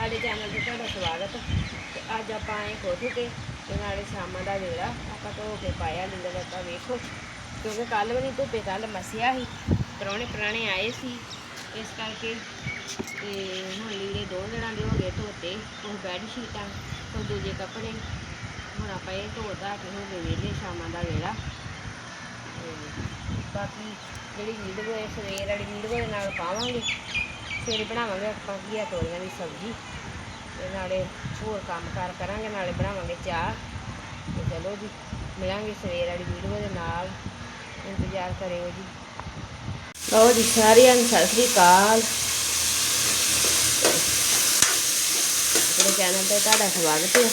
ਸਾਡੇ ਚੈਨਲ ਤੇ ਤੁਹਾਡਾ ਸਵਾਗਤ ਤੇ ਅੱਜ ਆਪਾਂ ਆਏ ਕੋਠੇ ਤੇ ਤੇ ਨਾਲੇ ਸ਼ਾਮਾਂ ਦਾ ਵੇਲਾ, ਆਪਾਂ ਧੋ ਕੇ ਪਾਇਆ, ਲੀੜਾ ਲੱਤਾ ਵੇਖੋ। ਕਿਉਂਕਿ ਕੱਲ ਵੀ ਨਹੀਂ ਧੁੱਪੇ ਕੱਲ ਮਸਿਆ ਸੀ, ਪ੍ਰਾਹੁਣੇ ਪੁਰਾਣੇ ਆਏ ਸੀ। ਇਸ ਕਰਕੇ ਤੇ ਹੁਣ ਲੀੜੇ ਦੋ ਦਿਨਾਂ ਦੇ ਹੋ ਗਏ ਧੋਤੇ, ਉਹ ਬੈੱਡ ਸ਼ੀਟਾਂ ਉਹ ਦੂਜੇ ਕੱਪੜੇ। ਹੁਣ ਆਪਾਂ ਇਹ ਧੋ ਧਾ ਕੇ ਹੋ ਗਏ ਵਿਹਲੇ ਸ਼ਾਮਾਂ ਦਾ ਵੇਲਾ। ਬਾਕੀ ਜਿਹੜੀ ਵੀਡੀਓ ਹੈ ਸਵੇਰ ਵਾਲੀ ਵੀਡੀਓ ਦੇ ਨਾਲ ਪਾਵਾਂਗੇ। ਫਿਰ ਬਣਾਵਾਂਗੇ ਆਪਾਂ ਘੀਆ ਤੋਰੀਆਂ ਦੀ ਸਬਜ਼ੀ ਤੇ ਨਾਲੇ ਹੋਰ ਕੰਮ ਕਾਰ ਕਰਾਂਗੇ, ਨਾਲੇ ਬਣਾਵਾਂਗੇ ਚਾਹ। ਤੇ ਚਲੋ ਜੀ, ਮਿਲਾਂਗੇ ਸਵੇਰ ਵਾਲੀ ਵੀਡੀਓ ਦੇ ਨਾਲ। ਇੰਤਜ਼ਾਰ ਕਰਿਓ ਜੀ। ਲਓ ਜੀ, ਸਾਰਿਆਂ ਨੂੰ ਸਤਿ ਸ੍ਰੀ ਅਕਾਲ। ਆਪਣੇ ਚੈਨਲ ਤੇ ਤੁਹਾਡਾ ਸਵਾਗਤ ਹੈ।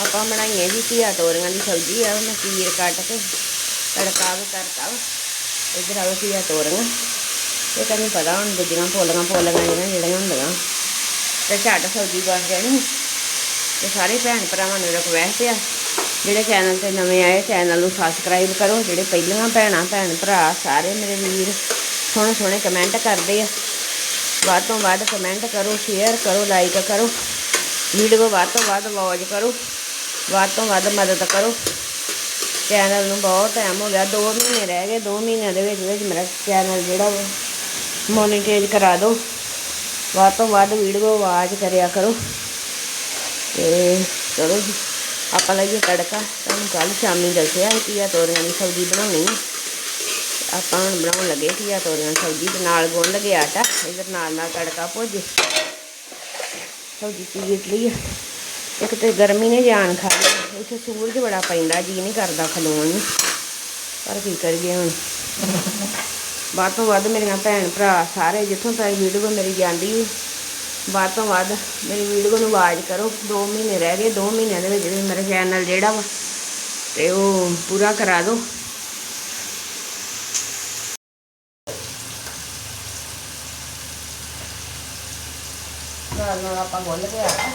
ਆਪਾਂ ਬਣਾਈਏ ਜੀ ਘੀਆ ਤੋਰੀਆਂ ਦੀ ਸਬਜ਼ੀ ਆ ਮੈਂ ਚੀਰ ਕੱਟ ਕੇ ਤੜਕਾ ਵੀ ਕਰਤਾ। ਵਾ ਇਧਰ ਆਵੇ ਘੀਆ ਤੋਰੀਆਂ। ਇਹ ਤੈਨੂੰ ਪਤਾ ਹੁਣ ਦੂਜੀਆਂ ਪੋਲੀਆਂ ਪੋਲੀਆਂ ਜਿਹੜੀਆਂ ਜਿਹੜੀਆਂ ਹੁੰਦੀਆਂ। ਤੇ ਝੱਟ ਸਬਜ਼ੀ ਬਣ ਜਾਣੀ ਤੇ ਸਾਰੇ ਭੈਣ ਭਰਾਵਾਂ ਨੂੰ ਰਿਕਵੈਸਟ ਆ, ਜਿਹੜੇ ਚੈਨਲ ਤੇ ਨਵੇਂ ਆਏ ਚੈਨਲ ਨੂੰ ਸਬਸਕ੍ਰਾਈਬ ਕਰੋ। ਜਿਹੜੇ ਪਹਿਲੀਆਂ ਭੈਣਾਂ, ਭੈਣ ਭਰਾ, ਸਾਰੇ ਮੇਰੇ ਵੀਰ, ਸੋਹਣੇ ਸੋਹਣੇ ਕਮੈਂਟ ਕਰਦੇ ਆ। ਵੱਧ ਤੋਂ ਵੱਧ ਕਮੈਂਟ ਕਰੋ ਸ਼ੇਅਰ ਕਰੋ ਲਾਈਕ ਕਰੋ। ਵੀਡੀਓ ਵੱਧ ਤੋਂ ਵੱਧ ਵਾਚ ਕਰੋ। ਵੱਧ ਤੋਂ ਵੱਧ ਮਦਦ ਕਰੋ। ਚੈਨਲ ਨੂੰ ਬਹੁਤ ਟਾਈਮ ਹੋ ਗਿਆ। 2 ਮਹੀਨੇ ਰਹਿ ਗਏ। 2 ਮਹੀਨਿਆਂ ਦੇ ਵਿੱਚ ਵਿੱਚ ਮੇਰਾ ਚੈਨਲ ਜਿਹੜਾ ਮੋਨੀਟਾਈਜ਼ ਕਰਾ ਦਿਓ ਵੱਧ ਤੋਂ ਵੱਧ ਵੀਡੀਓ ਆਵਾਜ਼ ਕਰਿਆ ਕਰੋ। ਤੇ ਚਲੋ ਜੀ, ਆਪਾਂ ਲਈਏ ਤੜਕਾ। ਤੁਹਾਨੂੰ ਕੱਲ ਸ਼ਾਮੀ ਦੱਸਿਆ ਸੀ ਘੀਆ ਤੋਰਿਆਂ ਦੀ ਸਬਜ਼ੀ ਬਣਾਉਣੀ। ਹੈ ਆਪਾਂ ਹੁਣ ਬਣਾਉਣ ਲੱਗੇ ਘੀਆ ਤੋਰਿਆਂ ਦੀ ਸਬਜ਼ੀ ਤੇ ਨਾਲ ਗੁੰਨ ਲਗੇ ਆਟਾ, ਇਧਰ ਨਾਲ ਨਾਲ ਤੜਕਾ ਭੁੱਜ ਸਬਜ਼ੀ ਚੀਰ ਲਈ ਆ। ਇੱਕ ਤੇ ਗਰਮੀ ਨੇ ਜਾਨ ਖਾ ਲਈ। ਇੱਥੇ ਸੂਰਜ ਬੜਾ ਪੈਂਦਾ, ਜੀ ਨਹੀਂ ਕਰਦਾ ਖਲੋਣ ਨੂੰ। ਪਰ ਕੀ ਕਰੀਏ ਹੁਣ? ਵੱਧ ਤੋਂ ਵੱਧ ਮੇਰੀਆਂ ਭੈਣ ਭਰਾ ਸਾਰੇ ਜਿੱਥੋਂ ਤੱਕ ਵੀਡੀਓ ਮੇਰੀ ਜਾਂਦੀ ਵੱਧ ਤੋਂ ਵੱਧ ਮੇਰੀ ਵੀਡੀਓ ਨੂੰ ਆਵਾਜ਼ ਕਰੋ। 2 ਮਹੀਨੇ ਰਹਿ ਗਏ 2 ਮਹੀਨਿਆਂ ਦੇ ਵਿੱਚ ਮੇਰਾ ਚੈਨਲ ਜਿਹੜਾ ਵਾ, ਤੇ ਉਹ ਪੂਰਾ ਕਰਾ ਦਿਓ ਨਾਲ ਨਾਲ ਆਪਾਂ ਗੁੰਨ ਕੇ ਆਟਾ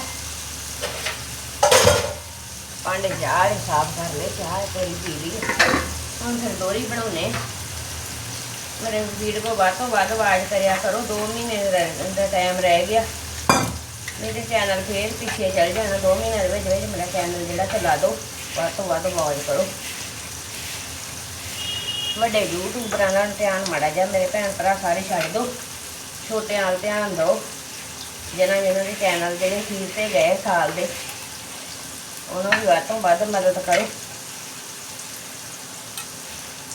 ਭਾਂਡੇ ਚਾਰੇ ਸਾਫ਼ ਕਰ ਲਏ, ਚਾਹ ਤੇਰੀ ਪੀ ਹੁਣ ਫਿਰ ਦੋਰੀ ਬਣਾਉਨੇ ਮੇਰੇ ਵੀਡੀਓ ਵੱਧ ਤੋਂ ਵੱਧ ਆਵਾਜ਼ ਕਰਿਆ ਕਰੋ 2 ਮਹੀਨੇ ਦਾ ਟਾਈਮ ਰਹਿ ਗਿਆ। ਮੇਰੇ ਚੈਨਲ ਫੇਰ ਪਿੱਛੇ ਚੱਲ ਜਾਣਾ 2 ਮਹੀਨਿਆਂ ਦੇ ਵਿੱਚ ਵਿੱਚ ਮੇਰਾ ਚੈਨਲ ਜਿਹੜਾ ਚਲਾ ਦਿਓ ਵੱਧ ਤੋਂ ਵੱਧ ਆਵਾਜ਼ ਕਰੋ। ਵੱਡੇ ਯੂਟਿਊਬਰਾਂ ਨਾਲ ਧਿਆਨ ਮਾੜਾ ਜਾ ਮੇਰੇ ਭੈਣ ਭਰਾ ਸਾਰੇ ਛੱਡ ਦਿਓ ਛੋਟਿਆਂ ਨਾਲ ਧਿਆਨ ਦਿਓ ਜਿਹਨਾਂ ਜਿਹਨਾਂ ਦੇ ਚੈਨਲ ਜਿਹੜੇ ਠੀਕ ਤੇ ਗਏ ਸਾਲ ਦੇ, ਉਹਨਾਂ ਦੀ ਵੱਧ ਤੋਂ ਵੱਧ ਮਦਦ ਕਰੋ।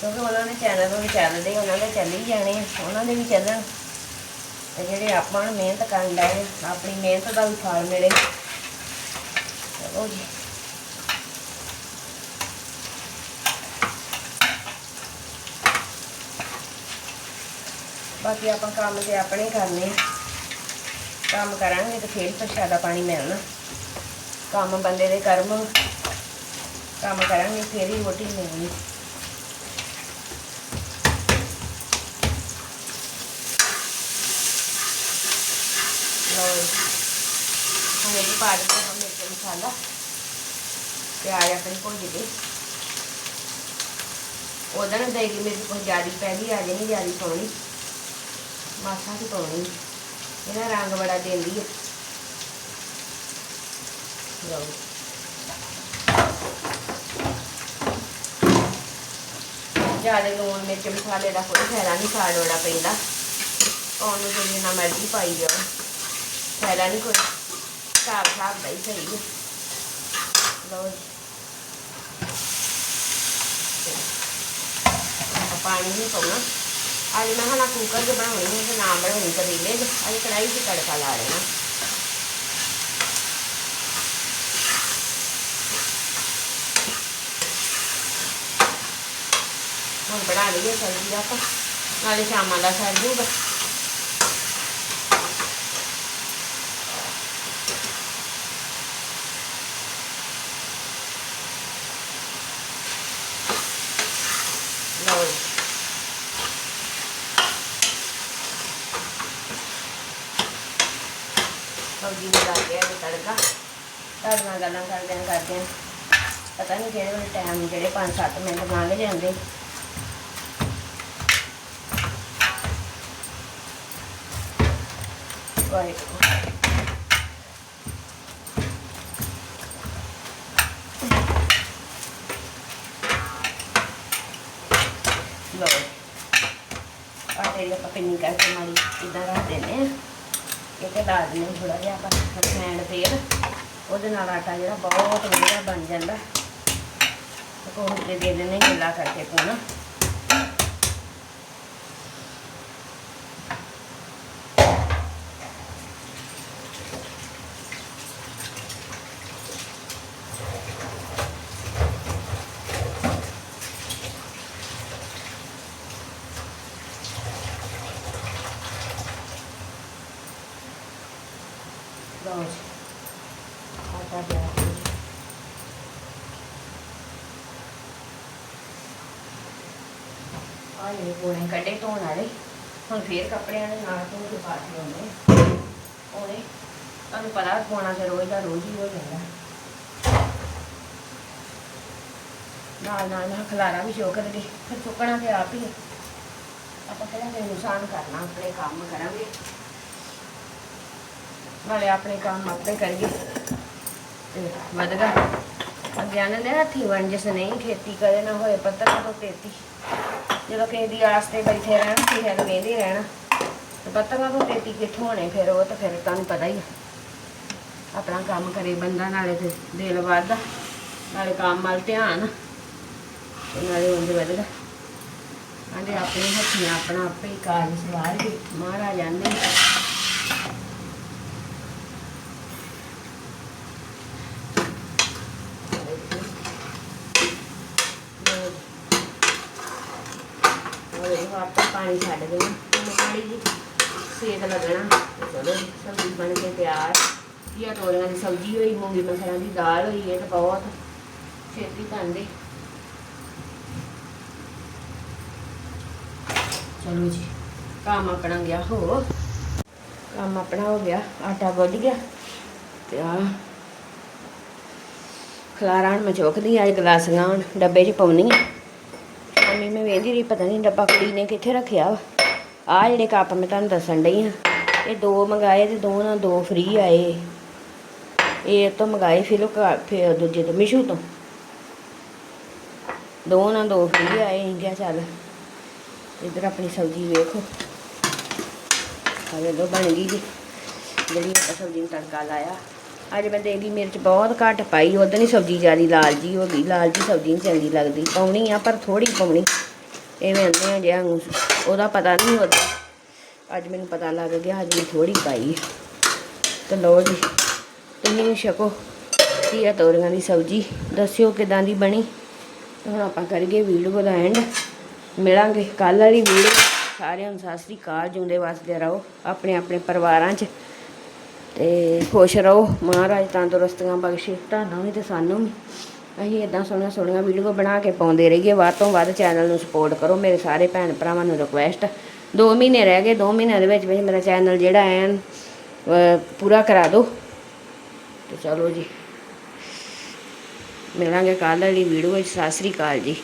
ਕਿਉਂਕਿ ਉਹਨਾਂ ਦੇ ਚੈਨਲ ਵੀ ਚੱਲਦੇ ਉਹਨਾਂ ਦੇ ਚੱਲ ਹੀ ਜਾਣੇ ਉਹਨਾਂ ਦੇ ਵੀ ਚੱਲਣ। ਤੇ ਜਿਹੜੇ ਆਪਾਂ ਨੂੰ ਮਿਹਨਤ ਕਰਨ ਦਾ ਆਪਣੀ ਮਿਹਨਤ ਦਾ ਵੀ ਫਲ ਮਿਲੇ। ਚਲੋ ਜੀ। ਬਾਕੀ ਆਪਾਂ ਕੰਮ ਤੇ ਆਪਣੇ ਕਰਨੇ ਕੰਮ ਕਰਾਂਗੇ ਤੇ ਫੇਰ ਪ੍ਰਸ਼ਾਦਾ ਪਾਣੀ ਮਿਲਣਾ। ਕੰਮ ਬੰਦੇ ਦੇ ਕਰਮ। ਕੰਮ ਕਰਾਂਗੇ, ਫੇਰ ਹੀ ਰੋਟੀ ਮਿਲਣੀ। ਲਓ ਹੁਣ ਇਹ ਪਾ ਦਿੱਤੇ ਹਾਂ ਮਿਰਚ ਮਸਾਲਾ। ਪਿਆਜ਼ ਆਪਣੀ ਭੁੱਜ ਗਏ ਉਹਦਾ ਨਾ ਦੇਗੀ ਮਿਰਚ ਕੋਈ ਜ਼ਿਆਦੀ ਪੈ ਆ ਨਹੀਂ ਜ਼ਿਆਦੀ ਪਾਉਣੀ ਮਾਸਾ ਕੀ ਪਾਉਣੀ। ਇਹਦਾ ਰੰਗ ਬੜਾ ਦਿੰਦੀ ਹੈ ਲਓ। ਜ਼ਿਆਦਾ ਲੂਣ, ਮਿਰਚ ਮਸਾਲੇ ਦਾ ਕੋਈ ਫਾਇਦਾ ਨਹੀਂ, ਖਾਣ ਵਾਲਾ ਪੈਂਦਾ। ਉਹਨੂੰ ਜਿੰਨਾ ਮਰਜ਼ੀ ਪਾਈ ਜਾਓ। ਫਾਇਦਾ ਨਹੀਂ ਕੋਈ ਹਿਸਾਬ ਹਿਸਾਬ ਦਾ ਹੀ ਸਹੀ ਹੈ ਲਓ ਪਾਣੀ ਨਹੀਂ ਪਾਉਣਾ ਅੱਜ ਮੈਂ ਹਨਾ ਕੁੱਕਰ 'ਚ ਬਣਾਉਣੀ ਹੈ ਨਾ ਬਣਾਉਣੀ ਪਤੀਲੇ ਅੱਜ ਕੜਾਈ 'ਚ ਤੜਕਾ ਲਾ ਲੈਣਾ ਹੁਣ ਬਣਾ ਲਈਏ ਸਬਜ਼ੀ ਆਪਾਂ ਨਾਲੇ ਸ਼ਾਮਾਂ ਦਾ ਸਰ ਜੂਗਾ gini lagi ya kita lihat kan nggak ada nggak ada nggak ada katanya jadi udah time jadi pan satu menit nggak ada jadi baik Lo, parte de la papel en casa, marido, y. ਇਹ ਤੇ ਲਾ ਦਿੰਦੇ ਥੋੜਾ ਜਿਹਾ ਆਪਾਂ refined ਤੇਲ, ਉਹਦੇ ਨਾਲ ਆਟਾ ਜਿਹੜਾ ਬਹੁਤ ਵਧੀਆ ਬਣ ਜਾਂਦਾ। ਤੇ ਕੋਲ ਤੇ ਦੇ ਦਿੰਦੇ ਗਿੱਲਾ ਕਰਕੇ ਪਾਉਣਾ ਲਓ ਜੀ ਆਟਾ ਪਿਆ ਆ ਇਹ ਪੂਣੇ ਕੱਢੇ ਧੋਣ ਵਾਲੇ, ਹੁਣ ਫੇਰ ਕੱਪੜਿਆਂ ਦੇ ਨਾਲ ਧੋ ਕੇ ਪਾ ਕੇ ਆਉਣੇ ਉਹਨੇ ਤੁਹਾਨੂੰ ਪਤਾ ਪਾਉਣਾ ਤੇ ਰੋਜ਼ ਦਾ ਰੋਜ਼ ਹੀ ਹੋ ਜਾਂਦਾ ਨਾਲ ਨਾਲ ਨਾ ਖਲਾਰਾ ਵੀ ਚੁੱਕ ਦੇ ਫਿਰ ਚੁੱਕਣਾ ਤੇ ਆਪ ਹੀ ਆਪਾਂ ਕਿਹੜਾ ਕੋਈ ਨੁਕਸਾਨ ਕਰਨਾ, ਆਪਣੇ ਕੰਮ ਕਰਾਂਗੇ। ਨਾਲੇ ਆਪਣੇ ਕੰਮ ਆਪੇ ਕਰੀਏ। ਤੇ ਵਧਗਾ ਅਗਿਆਨ ਨੇ, ਹੱਥੀ ਵਣ ਜਿਸ ਨਹੀਂ, ਖੇਤੀ ਕਰੇ ਨਾ ਹੋਏ ਪੱਤਰ ਤੋਂ ਤੇਤੀ ਜਦੋਂ ਕਿਸੇ ਦੀ ਆਸ ਤੇ ਬੈਠੇ ਰਹਿਣ, ਕਿਸੇ ਨੂੰ ਵੇਂਦੇ ਰਹਿਣਾ, ਤੇ ਪੱਤਰਾਂ ਤੋਂ ਤੇਤੀ ਕਿੱਥੋਂ ਹੋਣੇ, ਫਿਰ ਉਹ ਤਾਂ ਫਿਰ ਤੁਹਾਨੂੰ ਪਤਾ ਹੀ ਆ। ਆਪਣਾ ਕੰਮ ਕਰੇ ਬੰਦਾ, ਨਾਲੇ ਤੇ ਦਿਲ ਵੱਧਦਾ, ਨਾਲੇ ਕੰਮ ਵੱਲ ਧਿਆਨ, ਤੇ ਨਾਲੇ ਉਂਝ ਵਧਗਾ ਆਂਦੇ ਆਪਣੇ ਹੱਥੀਆਂ ਆਪਣਾ ਆਪੇ ਹੀ ਕਾਜ ਸਵਾਰ ਕੇ, ਮਹਾਰਾਜ ਆਂਦੇ ਉਹਦੇ ਵਾਪਸ ਪਾਣੀ ਛੱਡ ਦੇਣਾ। ਹੁਣ ਜੀ ਸੇਕ ਲੱਗਣਾ। ਚਲੋ, ਸਬਜ਼ੀ ਬਣ ਕੇ ਤਿਆਰ। ਇਹ ਤੋਰੀਆਂ ਦੀ ਸਬਜ਼ੀ ਹੋਈ, ਮੂੰਗੀ ਮਸਰਾਂ ਦੀ ਦਾਲ ਹੋਈ, ਇਹ ਤਾਂ ਬਹੁਤ ਛੇਤੀ ਬਣਦੀ ਚਲੋ ਜੀ, ਕੰਮ ਆਪਣਾ ਗਿਆ ਹੋ। ਕੰਮ ਆਪਣਾ ਹੋ ਗਿਆ, ਆਟਾ ਗੁੱਝ ਗਿਆ ਤੇ ਆ ਖਲਾਰਾਂ ਮੈਂ ਚੁੱਕਦੀ ਆ ਗਲਾਸੀਆਂ ਹੁਣ ਡੱਬੇ 'ਚ ਪਾਉਣੀ ਆ। ਮੰਮੀ ਮੈਂ ਵੇਂਦੀ ਰਹੀ, ਪਤਾ ਨਹੀਂ ਡੱਬਾ ਕੁੜੀ ਨੇ ਕਿੱਥੇ ਰੱਖਿਆ ਵਾ। ਆ ਜਿਹੜੇ ਕੱਪ ਮੈਂ ਤੁਹਾਨੂੰ ਦੱਸਣ ਡਈ ਹਾਂ, ਇਹ ਦੋ ਮੰਗਾਏ ਤੇ ਦੋ ਨਾਲ ਦੋ ਫ੍ਰੀ ਆਏ। ਇਹ ਤੋਂ ਮੰਗਾਏ ਫਿਲੋ ਫਿਰ ਦੂਜੇ ਤੋਂ, ਮਿਸ਼ੂ ਤੋਂ। ਦੋ ਨਾਲ ਦੋ ਫ੍ਰੀ ਆਏ, ਅਸੀਂ ਚੱਲ ਇਧਰ ਆਪਣੀ ਸਬਜ਼ੀ ਵੇਖੋ। ਹਲੇ ਦੋ ਬਣ ਗਈ ਜੀ। ਜਿਹੜੀ ਆਪਾਂ ਸਬਜ਼ੀ ਨੂੰ ਤੜਕਾ ਲਾਇਆ। ਅੱਜ ਮੈਂ ਦੇਗੀ ਮਿਰਚ ਬਹੁਤ ਘੱਟ ਪਾਈ ਉਦੋਂ ਹੀ ਸਬਜ਼ੀ ਜਿਆਦੀ ਲਾਲ ਜੀ ਹੋ ਗਈ, ਲਾਲ ਜੀ ਸਬਜ਼ੀ ਨਹੀਂ ਚੰਗੀ ਲੱਗਦੀ। ਪਾਉਣੀ ਆ, ਪਰ ਥੋੜੀ ਪਾਉਣੀ। ਐਵੇਂ ਆਂਦੇ ਆ ਜਿਹਾ ਉਹਦਾ ਪਤਾ ਨਹੀਂ ਹੁੰਦਾ ਅੱਜ ਮੈਨੂੰ ਪਤਾ ਲੱਗ ਗਿਆ, ਅੱਜ ਮੈਂ ਥੋੜੀ ਪਾਈ। ਤੇ ਲਓ ਜੀ ਤੁਸੀਂ ਵੀ ਛਕੋ, ਕੀ ਆ ਤੋਰੀਆਂ ਦੀ ਸਬਜ਼ੀ। ਦੱਸਿਓ ਕਿਦਾਂ ਦੀ ਬਣੀ। ਹੁਣ ਆਪਾਂ ਕਰੀਏ ਵੀਡੀਓ ਦਾ ਐਂਡ ਮਿਲਾਂਗੇ ਕੱਲ ਵਾਲੀ ਵੀਡੀਓ। ਸਾਰਿਆਂ ਨੂੰ ਸਤਿ ਸ੍ਰੀ ਅਕਾਲ, ਜਿਉਂਦੇ ਵਸਦੇ ਰਹੋ। ਆਪਣੇ ਆਪਣੇ ਪਰਿਵਾਰਾਂ 'ਚ ਤੇ ਖੁਸ਼ ਰਹੋ, ਮਹਾਰਾਜ ਤੰਦਰੁਸਤੀਆਂ ਬਖਸ਼ੇ। ਤੁਹਾਨੂੰ ਵੀ ਤੇ ਸਾਨੂੰ ਵੀ। ਅਸੀਂ ਇਦਾਂ ਸੋਹਣੀਆਂ ਸੋਹਣੀਆਂ ਵੀਡੀਓ ਬਣਾ ਕੇ ਪਾਉਂਦੇ ਰਹੀਏ। ਵੱਧ ਤੋਂ ਵੱਧ ਚੈਨਲ ਨੂੰ ਸਪੋਰਟ ਕਰੋ। ਮੇਰੇ ਸਾਰੇ ਭੈਣ ਭਰਾਵਾਂ ਨੂੰ ਰਿਕੁਐਸਟ 2 ਮਹੀਨੇ ਰਹਿ ਗਏ। 2 ਮਹੀਨਿਆਂ ਦੇ ਵਿੱਚ ਵਿੱਚ ਮੇਰਾ ਚੈਨਲ ਜਿਹੜਾ ਐਨ ਪੂਰਾ ਕਰਾ ਦਿਓ ਤੇ ਚਲੋ ਜੀ। ਮਿਲਾਂਗੇ ਕੱਲ੍ਹ ਵਾਲੀ ਵੀਡੀਓ ਵਿੱਚ। ਸਤਿ ਸ੍ਰੀ ਅਕਾਲ ਜੀ।